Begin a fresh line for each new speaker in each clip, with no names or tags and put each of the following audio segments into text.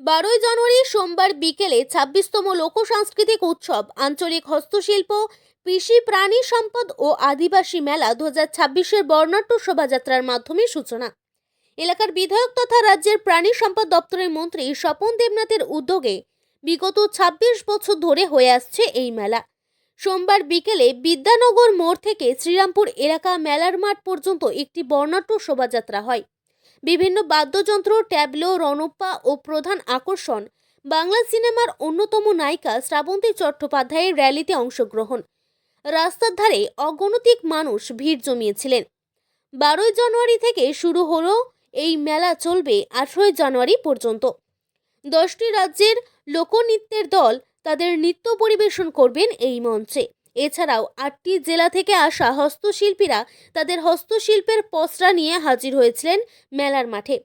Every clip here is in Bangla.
বারোই জানুয়ারি সোমবার বিকেলে ছাব্বিশতম লোক সাংস্কৃতিক উৎসব, আঞ্চলিক হস্তশিল্প, কৃষি প্রাণী সম্পদ ও আদিবাসী মেলা দু হাজার ছাব্বিশের বর্ণাঢ্য শোভাযাত্রার মাধ্যমে সূচনা। এলাকার বিধায়ক তথা রাজ্যের প্রাণী সম্পদ দপ্তরের মন্ত্রী স্বপন দেবনাথের উদ্যোগে বিগত ২৬ বছর ধরে হয়ে আসছে এই মেলা। সোমবার বিকেলে বিদ্যানগর মোড় থেকে শ্রীরামপুর এলাকা মেলার মাঠ পর্যন্ত একটি বর্ণাঢ্য শোভাযাত্রা হয়। বিভিন্ন বাদ্যযন্ত্র, ট্যাবলো, রণপ্পা ও প্রধান আকর্ষণ। বাংলা সিনেমার অন্যতম নায়িকা শ্রাবন্তী চট্টোপাধ্যায়ের র্যালিতে অংশগ্রহণ। রাস্তার ধারে অগণতিক মানুষ ভিড় জমিয়েছিলেন। বারোই জানুয়ারি থেকে শুরু হলো এই মেলা চলবে আঠেরোই জানুয়ারি পর্যন্ত। দশটি রাজ্যের লোকনৃত্যের দল তাদের নৃত্য পরিবেশন করবেন এই মঞ্চে। এছাড়াও আটটি জেলা থেকে আসা হস্তশিল্পীরা তাদের হস্তশিল্পের পসরা নিয়ে হাজির হয়েছিলেন মেলার মাঠে।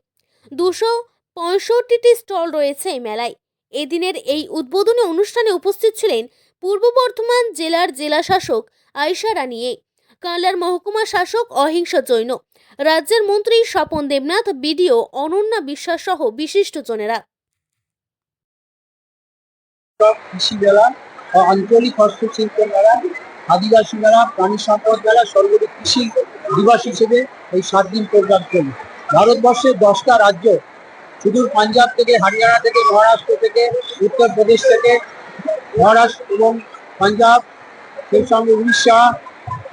দুশো পঁয়ষট্টিটি স্টল রয়েছে এই মেলায়। এদিনের এই উদ্বোধনী অনুষ্ঠানে উপস্থিত ছিলেন পূর্ব বর্ধমান জেলার জেলা শাসক আয়শা রানিয়ে কানলার মহকুমা শাসক অহিংস জৈন, রাজ্যের মন্ত্রী স্বপন দেবনাথ, বিডিও অনন্যা বিশ্বাস সহ বিশিষ্টজনেরা
আঞ্চলিক হস্তশিল্প মেলা, আদিবাসী মেলা, প্রাণী সম্পদ মেলা সর্বোপরি কৃষি দিবস হিসেবে এই সাত দিন প্রোগ্রাম চলে। ভারতবর্ষের দশটা রাজ্য, সুদূর পাঞ্জাব থেকে, হরিয়ানা থেকে, মহারাষ্ট্র থেকে, উত্তরপ্রদেশ থেকে, মহারাষ্ট্র এবং পাঞ্জাব, সেই সঙ্গে উড়িষ্যা,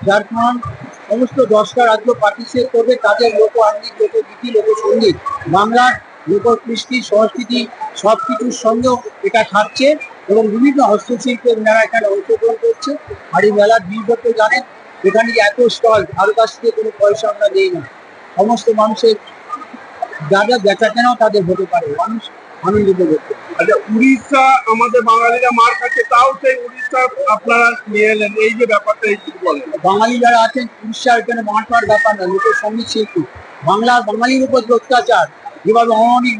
ঝাড়খণ্ড, সমস্ত দশটা রাজ্য পার্টিসিপেট করবে তাদের লোক আঙ্গিক লোকগীতি, লোকসঙ্গীত। বাংলার লোক কৃষ্টি সংস্কৃতি সব কিছুর সঙ্গেও এটা থাকছে এবং বিভিন্ন হস্তশিল্পের মেলা এখানে অংশগ্রহণ করছে। আর এই মেলার বিগত জানেন এখানে এত স্টল কারও কাছ থেকে কোনো পয়সা আমরা দিই না। সমস্ত মানুষের যা যা বেচা কেনাও তাদের হতে পারে। মানুষ আনন্দিত করতে
আচ্ছা উড়িষ্যা আমাদের বাঙালিরা মার কাছে তাও সেই উড়িষ্যা আপনারা নিয়ে এলেন। এই যে ব্যাপারটা এই বলেন।
বাঙালি যারা আছেন উড়িষ্যার এখানে মাঠ মাঠ ব্যাপার না লোকের সংগীত শিল্পী। বাংলার বাঙালির উপর অত্যাচার। যেভাবে অনেক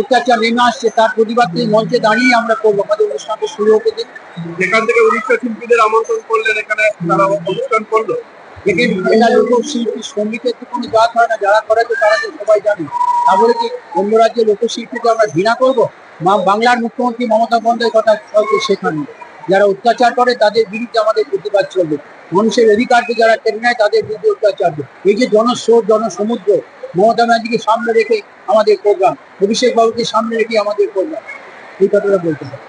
অত্যাচার নেমে আসছে তার প্রতিবাদ এই মঞ্চে দাঁড়িয়ে আমরা করব। আমাদের অনুষ্ঠানটা শুরু হতে দিন
যেখান থেকে উড়িষ্যা শিল্পীদের আমন্ত্রণ করলেন এখানে তারা অনুষ্ঠান করল।
এটা লোক শিল্পী সঙ্গীতের তো কোনো জাত হয় না যারা করে তো তারা তো সবাই জানে। তাহলে কি অন্য রাজ্যের লোকশিল্পীকে আমরা ঘৃণা করব? বাংলার মুখ্যমন্ত্রী মমতা বন্দ্যোপাধ্যায়ের কথা শেখানো। যারা অত্যাচার করে তাদের বিরুদ্ধে আমাদের প্রতিবাদ চলবে। মানুষের অধিকারকে যারা কেড়ে নেয় তাদের বিরুদ্ধে অত্যাচার। এই যে জনস্রোত জনসমুদ্র মমতা ব্যানার্জিকে সামনে রেখে আমাদের প্রোগ্রাম অভিষেক বাবুকে সামনে রেখে আমাদের প্রোগ্রাম এই কথাটা বলতে হবে।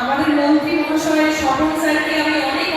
আমাদের মন্ত্রী মহাশয় স্বপন স্যারকে আমি অনেক